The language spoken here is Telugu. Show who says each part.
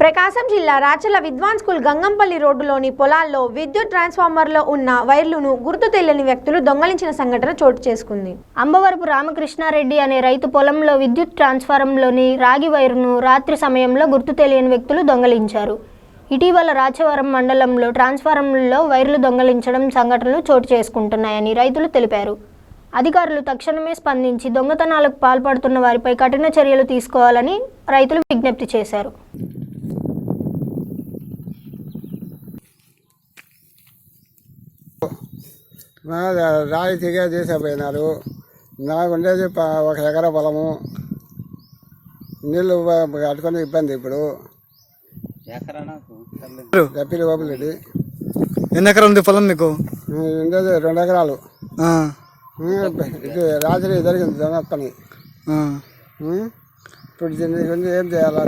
Speaker 1: ప్రకాశం జిల్లా రాచల విద్వాన్ స్కూల్ గంగంపల్లి రోడ్డులోని పొలాల్లో విద్యుత్ ట్రాన్స్ఫార్మర్లో ఉన్న వైర్లను గుర్తు తెలియని వ్యక్తులు దొంగలించిన సంఘటన చోటు చేసుకుంది.
Speaker 2: అంబవరపు రామకృష్ణారెడ్డి అనే రైతు పొలంలో విద్యుత్ ట్రాన్స్ఫారంలోని రాగి వైరును రాత్రి సమయంలో గుర్తు తెలియని వ్యక్తులు దొంగలించారు. ఇటీవల రాచవరం మండలంలో ట్రాన్స్ఫారంలో వైర్లు దొంగలించడం సంఘటనలు చోటు చేసుకుంటున్నాయని రైతులు తెలిపారు. అధికారులు తక్షణమే స్పందించి దొంగతనాలకు పాల్పడుతున్న వారిపై కఠిన చర్యలు తీసుకోవాలని రైతులు విజ్ఞప్తి చేశారు.
Speaker 3: మా రాయి తెగే చేసేపోయినారు నాకు ఉండేది ఒక ఎకర పొలము. నీళ్ళు కట్టుకొని ఇబ్బంది ఇప్పుడు. గప్పిలి ఓపిరెడ్డి
Speaker 4: ఎన్ని ఎకరాలు ఉంది పొలం మీకు?
Speaker 3: ఉండేది రెండు ఎకరాలు.
Speaker 4: ఆ,
Speaker 3: ఇది రాత్రి జరిగింది దొంగ పని
Speaker 4: ఆ.
Speaker 3: ఇప్పుడు గురించి ఏం చేయాలో